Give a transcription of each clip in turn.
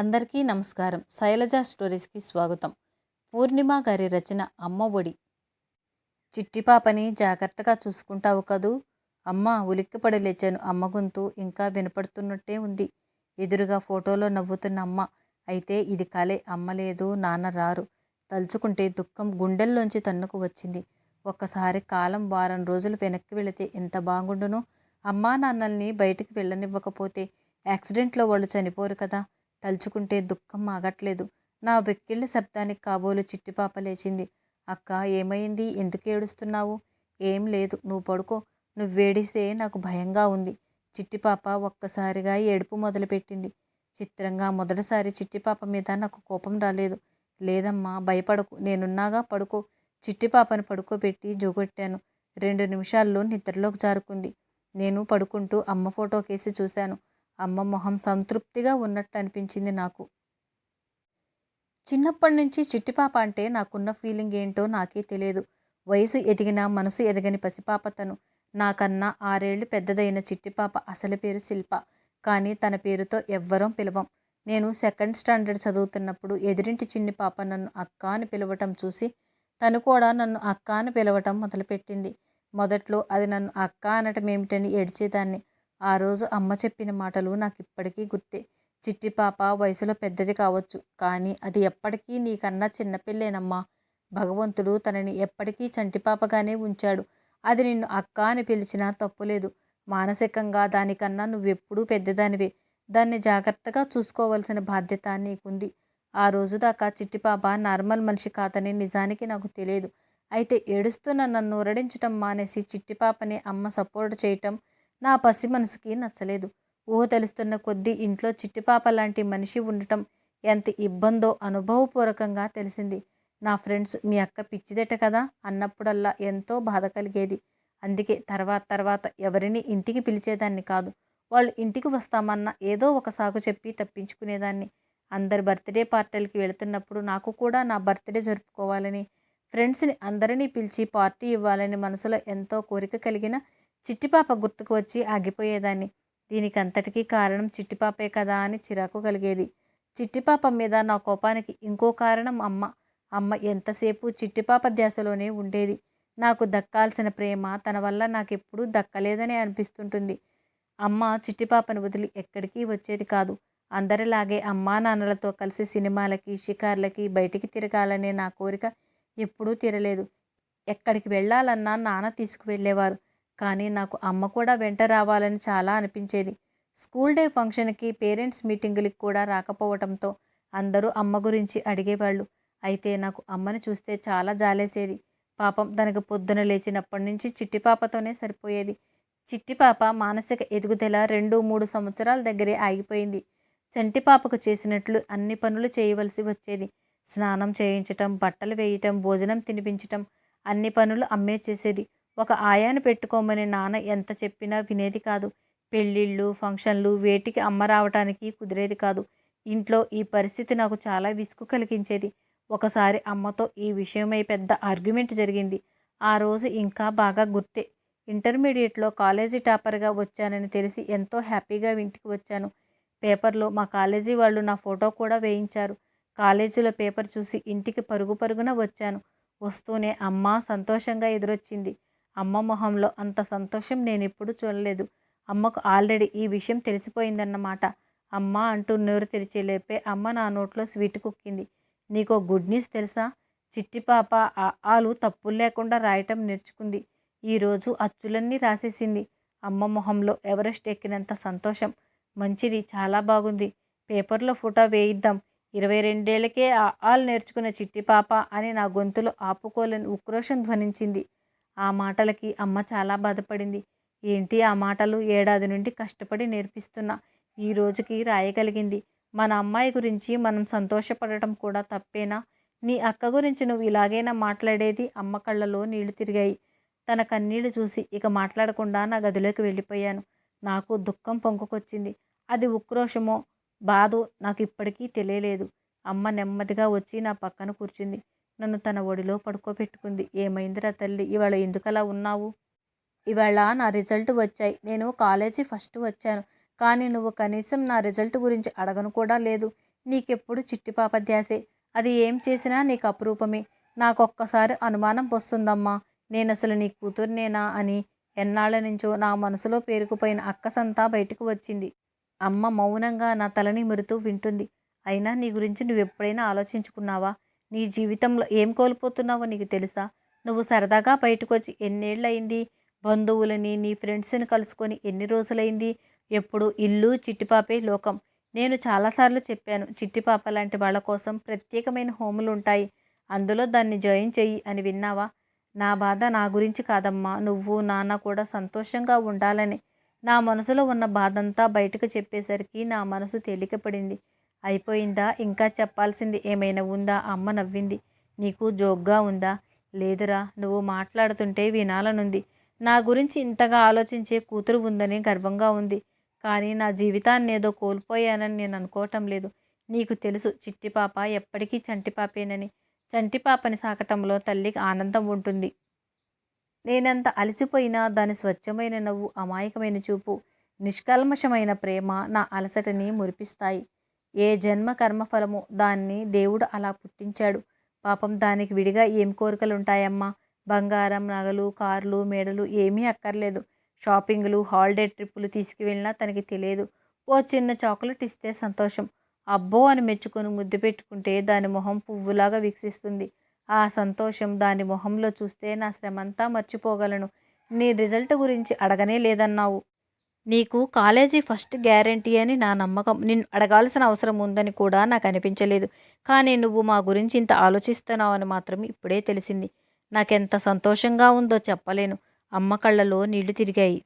అందరికీ నమస్కారం. శైలజ స్టోరీస్కి స్వాగతం. పూర్ణిమ గారి రచన అమ్మ ఒడి. చిట్టి పాపని జాగ్రత్తగా చూసుకుంటావు కదూ? అమ్మ ఉలిక్కిపడి లేచాను. అమ్మ గొంతు ఇంకా వినపడుతున్నట్టే ఉంది. ఎదురుగా ఫోటోలో నవ్వుతున్న అమ్మ అయితే ఇది కలే అమ్మ లేదు నాన్న రారు. తలుచుకుంటే దుఃఖం గుండెల్లోంచి తన్నుకు వచ్చింది. ఒక్కసారి కాలం వారం రోజులు వెనక్కి వెళితే ఎంత బాగుండును? అమ్మా నాన్నల్ని బయటికి వెళ్ళనివ్వకపోతే యాక్సిడెంట్లో వాళ్ళు చనిపోరు కదా. తలుచుకుంటే దుఃఖం ఆగట్లేదు. నా వెక్కిళ్ళ శబ్దానికి కాబోలు చిట్టిపాప లేచింది. అక్క ఏమైంది? ఎందుకు ఏడుస్తున్నావు? ఏం లేదు. నువ్వు పడుకో. నువ్వు వేడిస్తే నాకు భయంగా ఉంది. చిట్టిపాప ఒక్కసారిగా ఏడుపు మొదలుపెట్టింది. చిత్రంగా మొదటిసారి చిట్టిపాప మీద నాకు కోపం రాలేదు. లేదమ్మా భయపడకు. నేనున్నాగా పడుకో. చిట్టిపాపను పడుకోబెట్టి జోగొట్టాను. రెండు నిమిషాల్లో నిద్రలోకి జారుకుంది. నేను పడుకుంటూ అమ్మ ఫోటో కేసి చూశాను. అమ్మ మొహం సంతృప్తిగా ఉన్నట్టు అనిపించింది నాకు. చిన్నప్పటి నుంచి చిట్టిపాప అంటే నాకున్న ఫీలింగ్ ఏంటో నాకే తెలియదు. వయసు ఎదిగిన మనసు ఎదగని పసిపాప తను. నాకన్నా ఆరేళ్ళు పెద్దదైన చిట్టిపాప అసలు పేరు శిల్ప. కానీ తన పేరుతో ఎవ్వరం పిలవం. నేను సెకండ్ స్టాండర్డ్ చదువుతున్నప్పుడు ఎదురింటి చిన్ని పాప నన్ను అక్క అని పిలవటం చూసి తను కూడా నన్ను అక్క అని పిలవటం మొదలుపెట్టింది. మొదట్లో అది నన్ను అక్క అనటం ఏమిటని ఏడ్చేదాన్ని. ఆ రోజు అమ్మ చెప్పిన మాటలు నాకు ఇప్పటికీ గుర్తే. చిట్టి పాప వయసులో పెద్దది కావచ్చు. కానీ అది ఎప్పటికీ నీకన్నా చిన్నపిల్లేనమ్మా భగవంతుడు తనని ఎప్పటికీ చంటిపాపగానే ఉంచాడు. అది నిన్ను అక్క అని పిలిచినా తప్పులేదు. మానసికంగా దానికన్నా నువ్వెప్పుడూ పెద్దదానివే. దాన్ని జాగ్రత్తగా చూసుకోవాల్సిన బాధ్యత నీకుంది. ఆ రోజు దాకా చిట్టిపాప నార్మల్ మనిషి కాదని నిజానికి నాకు తెలియదు. అయితే ఏడుస్తున్న నన్ను ఊరడించటం మానేసి చిట్టిపాపని అమ్మ సపోర్ట్ చేయటం నా పసి మనసుకి నచ్చలేదు. ఊహ తెలుస్తున్న కొద్దీ ఇంట్లో చిట్టిపాప లాంటి మనిషి ఉండటం ఎంత ఇబ్బందో అనుభవపూర్వకంగా తెలిసింది. నా ఫ్రెండ్స్ మీ అక్క పిచ్చిదట కదా అన్నప్పుడల్లా ఎంతో బాధ కలిగేది. అందుకే తర్వాత తర్వాత ఎవరిని ఇంటికి పిలిచేదాన్ని కాదు. వాళ్ళు ఇంటికి వస్తామన్నా ఏదో ఒక సాగు చెప్పి తప్పించుకునేదాన్ని. అందరి బర్త్డే పార్టీలకి వెళుతున్నప్పుడు నాకు కూడా నా బర్త్డే జరుపుకోవాలని ఫ్రెండ్స్ని అందరినీ పిలిచి పార్టీ ఇవ్వాలని మనసులో ఎంతో కోరిక కలిగిన చిట్టిపాప గుర్తుకు వచ్చి ఆగిపోయేదాన్ని. దీనికి అంతటికీ కారణం చిట్టిపాపే కదా అని చిరాకు కలిగేది. చిట్టిపాప మీద నా కోపానికి ఇంకో కారణం అమ్మ. అమ్మ ఎంతసేపు చిట్టిపాప ధ్యాసలోనే ఉండేది. నాకు దక్కాల్సిన ప్రేమ తన వల్ల నాకు ఎప్పుడూ దక్కలేదని అనిపిస్తుంటుంది. అమ్మ చిట్టిపాపను వదిలి ఎక్కడికి వచ్చేది కాదు. అందరిలాగే అమ్మా నాన్నలతో కలిసి సినిమాలకి షికార్లకి బయటికి తిరగాలనే నా కోరిక ఎప్పుడూ తీరలేదు. ఎక్కడికి వెళ్ళాలన్నా నాన్న తీసుకువెళ్ళేవారు. కానీ నాకు అమ్మ కూడా వెంట రావాలని చాలా అనిపించేది. స్కూల్ డే ఫంక్షన్కి పేరెంట్స్ మీటింగులకి కూడా రాకపోవటంతో అందరూ అమ్మ గురించి అడిగేవాళ్ళు. అయితే నాకు అమ్మని చూస్తే చాలా జాలేసేది. పాపం తనకు పొద్దున లేచినప్పటి నుంచి చిట్టిపాపతోనే సరిపోయేది. చిట్టిపాప మానసిక ఎదుగుదల రెండు మూడు సంవత్సరాల దగ్గరే ఆగిపోయింది. చంటిపాపకు చేసినట్లు అన్ని పనులు చేయవలసి వచ్చేది. స్నానం చేయించటం బట్టలు వేయటం భోజనం తినిపించటం అన్ని పనులు అమ్మే చేసేది. ఒక ఆయాను పెట్టుకోమని నాన్న ఎంత చెప్పినా వినేది కాదు. పెళ్ళిళ్ళు ఫంక్షన్లు వేటికి అమ్మ రావటానికి కుదిరేది కాదు. ఇంట్లో ఈ పరిస్థితి నాకు చాలా విసుగు కలిగించేది. ఒకసారి అమ్మతో ఈ విషయమై పెద్ద ఆర్గ్యుమెంట్ జరిగింది. ఆ రోజు ఇంకా బాగా గుర్తే. ఇంటర్మీడియట్లో కాలేజీ టాపర్గా వచ్చానని తెలిసి ఎంతో హ్యాపీగా ఇంటికి వచ్చాను. పేపర్లో మా కాలేజీ వాళ్ళు నా ఫోటో కూడా వేయించారు. కాలేజీలో పేపర్ చూసి ఇంటికి పరుగు పరుగున వచ్చాను. వస్తూనే అమ్మ సంతోషంగా ఎదురొచ్చింది. అమ్మ మొహంలో అంత సంతోషం నేను ఎప్పుడూ చూడలేదు. అమ్మకు ఆల్రెడీ ఈ విషయం తెలిసిపోయిందన్నమాట. అమ్మ అంటూ నోరు తెరిచి లేపే అమ్మ నా నోట్లో స్వీట్ కుక్కింది. నీకో గుడ్ న్యూస్ తెలుసా? చిట్టి పాప ఆ ఆలు తప్పులు లేకుండా రాయటం నేర్చుకుంది. ఈరోజు అచ్చులన్నీ రాసేసింది. అమ్మ మొహంలో ఎవరెస్ట్ ఎక్కినంత సంతోషం. మంచిది చాలా బాగుంది. పేపర్లో ఫోటో వేయిద్దాం. ఇరవై రెండేళ్ళకే ఆ ఆలు నేర్చుకున్న చిట్టి పాప అని నా గొంతులో ఆపుకోలేని ఉక్రోషం ధ్వనించింది. ఆ మాటలకి అమ్మ చాలా బాధపడింది. ఏంటి ఆ మాటలు? ఏడాది నుండి కష్టపడి నేర్పిస్తున్నా. ఈ రోజుకి రాయగలిగింది. మన అమ్మాయి గురించి మనం సంతోషపడటం కూడా తప్పేనా? నీ అక్క గురించి నువ్వు ఇలాగైనా మాట్లాడేది అమ్మ కళ్ళలో నీళ్ళు తిరిగాయి. తన కన్నీళ్ళు చూసి ఇక మాట్లాడకుండా నా గదిలోకి వెళ్ళిపోయాను. నాకు దుఃఖం పొంగుకొచ్చింది. అది ఉక్రోషమో? బాధో? నాకు ఇప్పటికీ తెలియలేదు. అమ్మ నెమ్మదిగా వచ్చి నా పక్కన కూర్చుంది. నన్ను తన ఒడిలో పడుకోబెట్టుకుంది. ఏమైందిరా తల్లి? ఇవాళ ఎందుకలా ఉన్నావు? ఇవాళ నా రిజల్ట్ వచ్చాయి. నేను కాలేజీ ఫస్ట్ వచ్చాను. కానీ నువ్వు కనీసం నా రిజల్ట్ గురించి అడగను కూడా లేదు. నీకెప్పుడు చిట్టిపాప ధ్యాసే. అది ఏం చేసినా నీకు అపురూపమే. నాకొక్కసారి అనుమానం వస్తుందమ్మా. నేను అసలు నీ కూతుర్నేనా అని ఎన్నాళ్ళ నుంచో నా మనసులో పేరుకుపోయిన అక్కసంతా బయటకు వచ్చింది. అమ్మ మౌనంగా నా తలని మురుతూ వింటుంది. అయినా నీ గురించి నువ్వెప్పుడైనా ఆలోచించుకున్నావా? నీ జీవితంలో ఏం కోల్పోతున్నావో నీకు తెలుసా? నువ్వు సరదాగా బయటకు వచ్చి ఎన్నేళ్ళయింది? బంధువులని నీ ఫ్రెండ్స్ని కలుసుకొని ఎన్ని రోజులైంది ఎప్పుడు? ఇల్లు చిట్టిపాపే లోకం. నేను చాలాసార్లు చెప్పాను చిట్టిపాప లాంటి వాళ్ళ కోసం ప్రత్యేకమైన హోములు ఉంటాయి అందులో దాన్ని జాయిన్ చెయ్యి అని విన్నావా? నా బాధ నా గురించి కాదమ్మా. నువ్వు నాన్న కూడా సంతోషంగా ఉండాలని. నా మనసులో ఉన్న బాధంతా బయటకు చెప్పేసరికి నా మనసు తేలికపడింది. అయిపోయిందా? ఇంకా చెప్పాల్సింది ఏమైనా ఉందా? అమ్మ నవ్వింది. నీకు జోక్గా ఉందా? లేదురా నువ్వు మాట్లాడుతుంటే వినాలనుంది. నా గురించి ఇంతగా ఆలోచించే కూతురు ఉందని గర్వంగా ఉంది. కానీ నా జీవితాన్ని ఏదో కోల్పోయానని నేను అనుకోవటం లేదు. నీకు తెలుసు చిట్టిపాప ఎప్పటికీ చంటిపాపేనని చంటిపాపని సాకటంలో తల్లికి ఆనందం ఉంటుంది. నేనంత అలసిపోయినా దాని స్వచ్ఛమైన నవ్వు అమాయకమైన చూపు నిష్కల్మషమైన ప్రేమ నా అలసటని మురిపిస్తాయి. ఏ జన్మ కర్మఫలము దాన్ని దేవుడు అలా పుట్టించాడు. పాపం దానికి విడిగా ఏం కోరికలు ఉంటాయమ్మా బంగారం నగలు కార్లు మేడలు ఏమీ అక్కర్లేదు. షాపింగ్లు హాలిడే ట్రిప్పులు తీసుకువెళ్ళినా తనకి తెలియదు. ఓ చిన్న చాక్లెట్ ఇస్తే సంతోషం. అబ్బో అని మెచ్చుకొని ముద్దు పెట్టుకుంటే దాని మొహం పువ్వులాగా వీక్షిస్తుంది. ఆ సంతోషం దాని మొహంలో చూస్తే నా శ్రమంతా మర్చిపోగలను. నీ రిజల్ట్ గురించి అడగనే లేదన్నావు. నీకు కాలేజీ ఫస్ట్ గ్యారంటీ అని నా నమ్మకం. నిన్ను అడగాల్సిన అవసరం ఉందని కూడా నాకు అనిపించలేదు. కానీ నువ్వు మా గురించి ఇంత ఆలోచిస్తున్నావు అని మాత్రం ఇప్పుడే తెలిసింది. నాకెంత సంతోషంగా ఉందో చెప్పలేను. అమ్మ కళ్ళలో నీళ్ళు తిరిగాయి.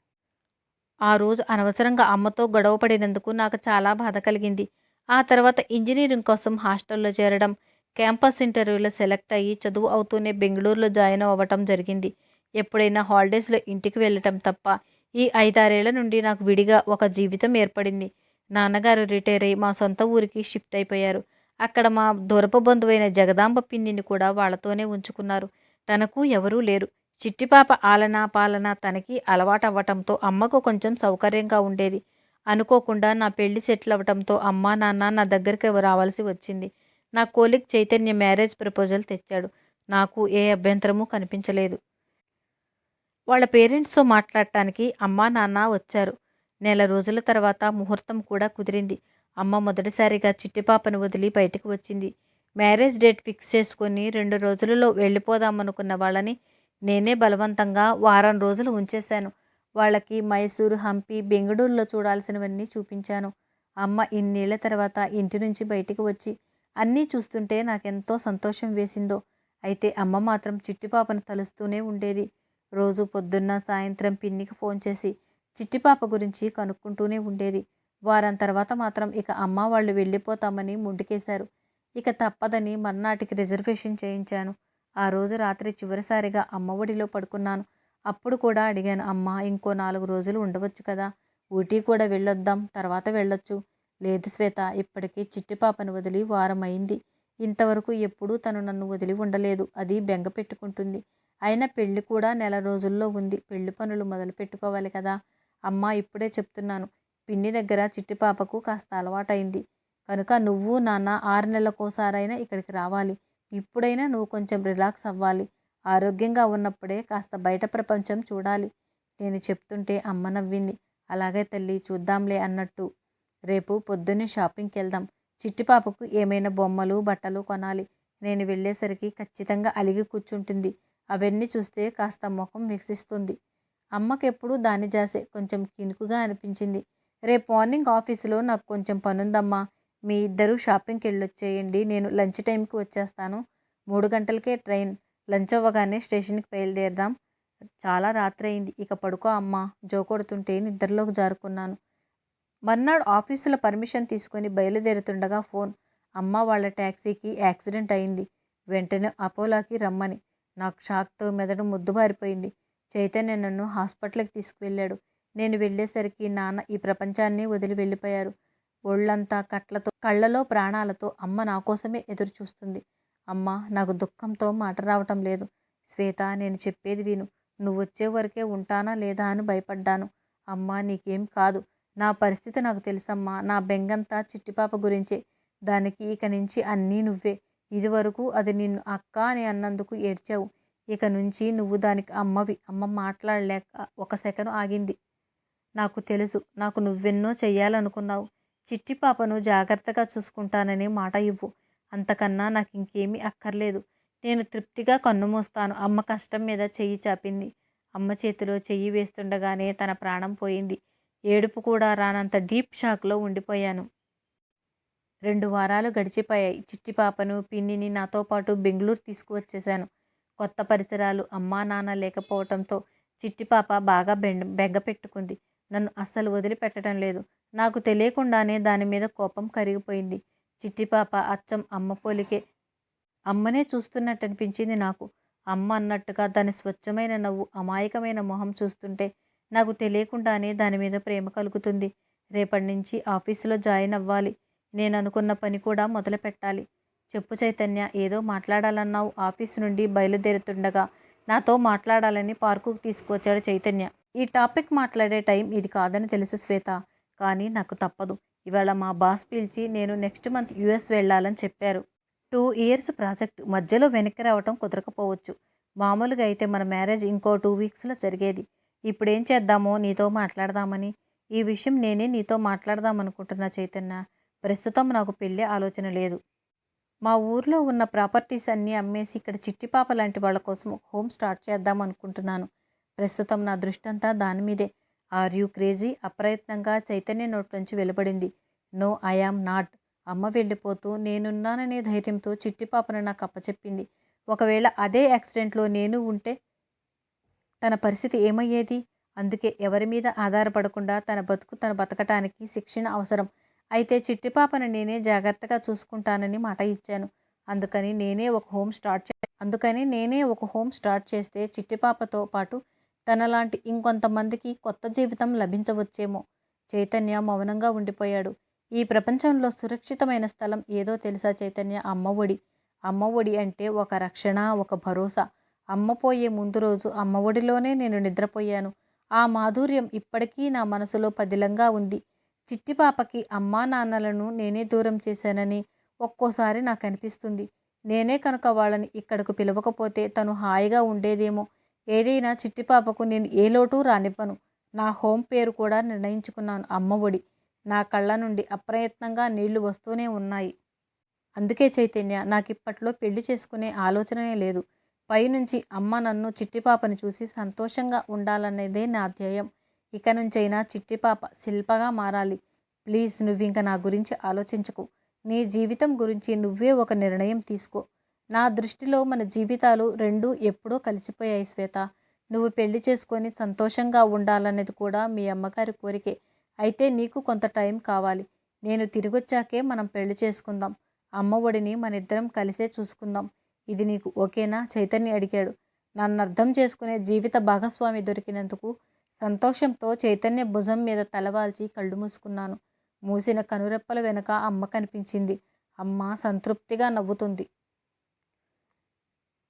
ఆ రోజు అనవసరంగా అమ్మతో గొడవ పడినందుకు నాకు చాలా బాధ కలిగింది. ఆ తర్వాత ఇంజనీరింగ్ కోసం హాస్టల్లో చేరడం క్యాంపస్ ఇంటర్వ్యూలో సెలెక్ట్ అయ్యి చదువు అవుతూనే బెంగళూరులో జాయిన్ అవ్వటం జరిగింది. ఎప్పుడైనా హాలిడేస్లో ఇంటికి వెళ్ళటం తప్ప ఈ ఐదారేళ్ళ నుండి నాకు విడిగా ఒక జీవితం ఏర్పడింది. నాన్నగారు రిటైర్ అయి మా సొంత ఊరికి షిఫ్ట్ అయిపోయారు. అక్కడ మా దూరపు బంధువైన జగదాంబ పిన్నిని కూడా వాళ్ళతోనే ఉంచుకున్నారు. తనకు ఎవరూ లేరు. చిట్టిపాప ఆలన పాలన తనకి అలవాటవ్వటంతో అమ్మకు కొంచెం సౌకర్యంగా ఉండేది. అనుకోకుండా నా పెళ్ళి సెటిల్ అవ్వటంతో అమ్మ నాన్న నా దగ్గరికి రావాల్సి వచ్చింది. నా కోలిక్ చైతన్య మ్యారేజ్ ప్రపోజల్ తెచ్చాడు. నాకు ఏ అభ్యంతరమూ కనిపించలేదు. వాళ్ళ పేరెంట్స్తో మాట్లాడటానికి అమ్మ నాన్న వచ్చారు. నెల రోజుల తర్వాత ముహూర్తం కూడా కుదిరింది. అమ్మ మొదటిసారిగా చిట్టిపాపను వదిలి బయటకు వచ్చింది. మ్యారేజ్ డేట్ ఫిక్స్ చేసుకొని రెండు రోజులలో వెళ్ళిపోదామనుకున్న వాళ్ళని నేనే బలవంతంగా వారం రోజులు ఉంచేశాను. వాళ్ళకి మైసూరు హంపి బెంగళూరులో చూడాల్సినవన్నీ చూపించాను. అమ్మ ఇన్నేళ్ళ తర్వాత ఇంటి నుంచి బయటికి వచ్చి అన్నీ చూస్తుంటే నాకెంతో సంతోషం వేసిందో. అయితే అమ్మ మాత్రం చిట్టిపాపను తలుస్తూనే ఉండేది. రోజు పొద్దున్న సాయంత్రం పిన్నికి ఫోన్ చేసి చిట్టిపాప గురించి కనుక్కుంటూనే ఉండేది. వారం తర్వాత మాత్రం ఇక అమ్మ వాళ్ళు వెళ్ళిపోతామని ముందుకేశారు ఇక తప్పదని మర్నాటికి రిజర్వేషన్ చేయించాను. ఆ రోజు రాత్రి చివరిసారిగా అమ్మ ఒడిలో పడుకున్నాను. అప్పుడు కూడా అడిగాను అమ్మ ఇంకో నాలుగు రోజులు ఉండవచ్చు కదా? ఊటీ కూడా వెళ్ళొద్దాం తర్వాత వెళ్ళొచ్చు. లేదు శ్వేత ఇప్పటికీ చిట్టిపాపను వదిలి వారం అయింది ఇంతవరకు ఎప్పుడూ తను నన్ను వదిలి ఉండలేదు. అది బెంగ పెట్టుకుంటుంది. అయినా పెళ్ళి కూడా నెల రోజుల్లో ఉంది. పెళ్ళి పనులు మొదలు పెట్టుకోవాలి కదా. అమ్మ ఇప్పుడే చెప్తున్నాను. పిన్ని దగ్గర చిట్టి పాపకు కాస్త అలవాటైంది. కనుక నువ్వు నాన్న ఆరు నెలలకోసారైనా ఇక్కడికి రావాలి. ఇప్పుడైనా నువ్వు కొంచెం రిలాక్స్ అవ్వాలి. ఆరోగ్యంగా ఉన్నప్పుడే కాస్త బయట ప్రపంచం చూడాలి. నేను చెప్తుంటే అమ్మ నవ్వింది. అలాగే తల్లి చూద్దాంలే అన్నట్టు. రేపు పొద్దున్నే షాపింగ్కి వెళ్దాం చిట్టిపాపకు ఏమైనా బొమ్మలు బట్టలు కొనాలి. నేను వెళ్ళేసరికి ఖచ్చితంగా అలిగి కూర్చుంటుంది. అవన్నీ చూస్తే కాస్త ముఖం వికసిస్తుంది. అమ్మకెప్పుడు దాని జాసే కొంచెం కినుకుగా అనిపించింది. రేపు మార్నింగ్ ఆఫీసులో నాకు కొంచెం పనుందమ్మా. మీ ఇద్దరు షాపింగ్కి వెళ్ళొచ్చేయండి నేను లంచ్ టైంకి వచ్చేస్తాను. మూడు గంటలకే ట్రైన్. లంచ్ అవ్వగానే స్టేషన్కి బయలుదేరదాం. చాలా రాత్రి అయింది ఇక పడుకో అమ్మ. జో కొడుతుంటే నిద్రలోకి జారుకున్నాను. మర్నాడు ఆఫీసులో పర్మిషన్ తీసుకొని బయలుదేరుతుండగా ఫోన్. అమ్మ వాళ్ళ ట్యాక్సీకి యాక్సిడెంట్ అయింది. వెంటనే అపోలోకి రమ్మని. నాకు షాక్తో మెదడు ముద్దుబారిపోయింది చైతన్య నన్ను హాస్పిటల్కి తీసుకువెళ్ళాడు. నేను వెళ్ళేసరికి నాన్న ఈ ప్రపంచాన్ని వదిలి వెళ్ళిపోయారు. ఒళ్ళంతా కట్లతో కళ్ళలో ప్రాణాలతో అమ్మ నా కోసమే ఎదురు చూస్తుంది అమ్మ నాకు దుఃఖంతో మాట రావటం లేదు. శ్వేత నేను చెప్పేది విను. నువ్వు వచ్చే వరకే ఉంటానా లేదా అని భయపడ్డాను. అమ్మ నీకేం కాదు. నా పరిస్థితి నాకు తెలుసమ్మా. నా బెంగంతా చిట్టిపాప గురించే. దానికి ఇక నుంచి అన్నీ నువ్వే. ఇదివరకు అది నిన్ను అక్క అని అన్నందుకు ఏడ్చావు. ఇక నుంచి నువ్వు దానికి అమ్మవి. అమ్మ మాట్లాడలేక ఒక సెకను ఆగింది. నాకు తెలుసు నాకు నువ్వెన్నో చెయ్యాలనుకున్నావు. చిట్టి పాపను జాగ్రత్తగా చూసుకుంటానని మాట ఇవ్వు. అంతకన్నా నాకు ఇంకేమీ అక్కర్లేదు. నేను తృప్తిగా కన్నుమూస్తాను అమ్మ కష్టం మీద చెయ్యి చాపింది. అమ్మ చేతిలో చెయ్యి వేస్తుండగానే తన ప్రాణం పోయింది. ఏడుపు కూడా రానంత డీప్ షాక్లో ఉండిపోయాను. రెండు వారాలు గడిచిపోయాయి. చిట్టి పాపను పిన్నిని నాతో పాటు బెంగళూరు తీసుకువచ్చేశాను. కొత్త పరిసరాలు అమ్మా నాన్న లేకపోవటంతో చిట్టి పాప బాగా బెండ బెగ్గ పెట్టుకుంది. నన్ను అస్సలు వదిలిపెట్టడం లేదు. నాకు తెలియకుండానే దాని మీద కోపం కరిగిపోయింది. చిట్టి పాప అచ్చం అమ్మ పోలికే అమ్మనే చూస్తున్నట్టు అనిపించింది నాకు. అమ్మ అన్నట్టుగా దాని స్వచ్ఛమైన నవ్వు అమాయకమైన మొహం చూస్తుంటే నాకు తెలియకుండానే దాని మీద ప్రేమ కలుగుతుంది. రేపటి నుంచి ఆఫీసులో జాయిన్ అవ్వాలి. నేను అనుకున్న పని కూడా మొదలు పెట్టాలి చెప్పు చైతన్య ఏదో మాట్లాడాలన్నావు. ఆఫీస్ నుండి బయలుదేరుతుండగా నాతో మాట్లాడాలని పార్కుకు తీసుకువచ్చాడు చైతన్య. ఈ టాపిక్ మాట్లాడే టైం ఇది కాదని తెలుసు శ్వేత కానీ నాకు తప్పదు. ఇవాళ మా బాస్ పిలిచి నేను నెక్స్ట్ మంత్ యుఎస్ వెళ్ళాలని చెప్పారు. టూ ఇయర్స్ ప్రాజెక్ట్ మధ్యలో వెనక్కి రావటం కుదరకపోవచ్చు. మామూలుగా అయితే మన మ్యారేజ్ ఇంకో టూ వీక్స్లో జరిగేది. ఇప్పుడేం చేద్దామో నీతో మాట్లాడదామని. ఈ విషయం నేనే నీతో మాట్లాడదామనుకుంటున్నా చైతన్య. ప్రస్తుతం నాకు పెళ్ళే ఆలోచన లేదు. మా ఊర్లో ఉన్న ప్రాపర్టీస్ అన్నీ అమ్మేసి ఇక్కడ చిట్టిపాప లాంటి వాళ్ళ కోసం ఒక హోమ్ స్టార్ట్ చేద్దాం అనుకుంటున్నాను. ప్రస్తుతం నా దృష్టి అంతా దాని మీదే. ఆర్ యూ క్రేజీ అప్రయత్నంగా చైతన్య నోట్లోంచి వెలువడింది. No I am not. అమ్మ వెళ్ళిపోతూ నేనున్నాననే ధైర్యంతో చిట్టిపాపను నాకు అప్పచెప్పింది. ఒకవేళ అదే యాక్సిడెంట్లో నేను ఉంటే తన పరిస్థితి ఏమయ్యేది? అందుకే ఎవరి మీద ఆధారపడకుండా తన బతుకు తన బతకటానికి శిక్షణ అవసరం. అయితే చిట్టిపాపను నేనే జాగ్రత్తగా చూసుకుంటానని మాట ఇచ్చాను. అందుకని నేనే ఒక హోమ్ స్టార్ట్ చే అందుకని నేనే ఒక హోమ్ స్టార్ట్ చేస్తే చిట్టిపాపతో పాటు తనలాంటి ఇంకొంతమందికి కొత్త జీవితం లభించవచ్చేమో. చైతన్య మౌనంగా ఉండిపోయాడు. ఈ ప్రపంచంలో సురక్షితమైన స్థలం ఏదో తెలుసా చైతన్య? అమ్మ ఒడి. అమ్మ ఒడి అంటే ఒక రక్షణ ఒక భరోసా. అమ్మ పోయే ముందు రోజు అమ్మ ఒడిలోనే నేను నిద్రపోయాను. ఆ మాధుర్యం ఇప్పటికీ నా మనసులో పదిలంగా ఉంది. చిట్టి పాపకి అమ్మా నాన్నలను నేనే దూరం చేశానని ఒక్కోసారి నాకు అనిపిస్తుంది నేనే కనుక వాళ్ళని ఇక్కడకు పిలవకపోతే తను హాయిగా ఉండేదేమో. ఏదైనా చిట్టి పాపకు నేను ఏ లోటు రానివ్వను. నా హోమ్ పేరు కూడా నిర్ణయించుకున్నాను అమ్మ ఒడి. నా కళ్ళ నుండి అప్రయత్నంగా నీళ్ళు వస్తూనే ఉన్నాయి. అందుకే చైతన్య నాకు ఇప్పట్లో పెళ్ళి చేసుకునే ఆలోచనే లేదు. పైనుంచి అమ్మ నన్ను చిట్టిపాపని చూసి సంతోషంగా ఉండాలనేదే నా ధ్యేయం. ఇక నుంచైనా చిట్టిపాప శిల్పగా మారాలి. ప్లీజ్ నువ్వింక నా గురించి ఆలోచించకు. నీ జీవితం గురించి నువ్వే ఒక నిర్ణయం తీసుకో. నా దృష్టిలో మన జీవితాలు రెండూ ఎప్పుడో కలిసిపోయాయి శ్వేత. నువ్వు పెళ్ళి చేసుకొని సంతోషంగా ఉండాలనేది కూడా మీ అమ్మగారి కోరికే. అయితే నీకు కొంత టైం కావాలి. నేను తిరిగొచ్చాకే మనం పెళ్ళి చేసుకుందాం. అమ్మ ఒడిని మన ఇద్దరం కలిసే చూసుకుందాం. ఇది నీకు ఓకేనా? చైతన్య అడిగాడు. నన్ను అర్థం చేసుకునే జీవిత భాగస్వామి దొరికినందుకు సంతోషంతో చైతన్య భుజం మీద తలవాల్చి కళ్ళు మూసుకున్నాను. మూసిన కనురెప్పల వెనుక అమ్మ కనిపించింది. అమ్మ సంతృప్తిగా నవ్వుతుంది.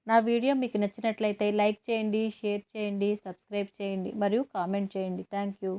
నా వీడియో మీకు నచ్చినట్లయితే లైక్ చేయండి షేర్ చేయండి సబ్స్క్రైబ్ చేయండి మరియు కామెంట్ చేయండి. Thank you.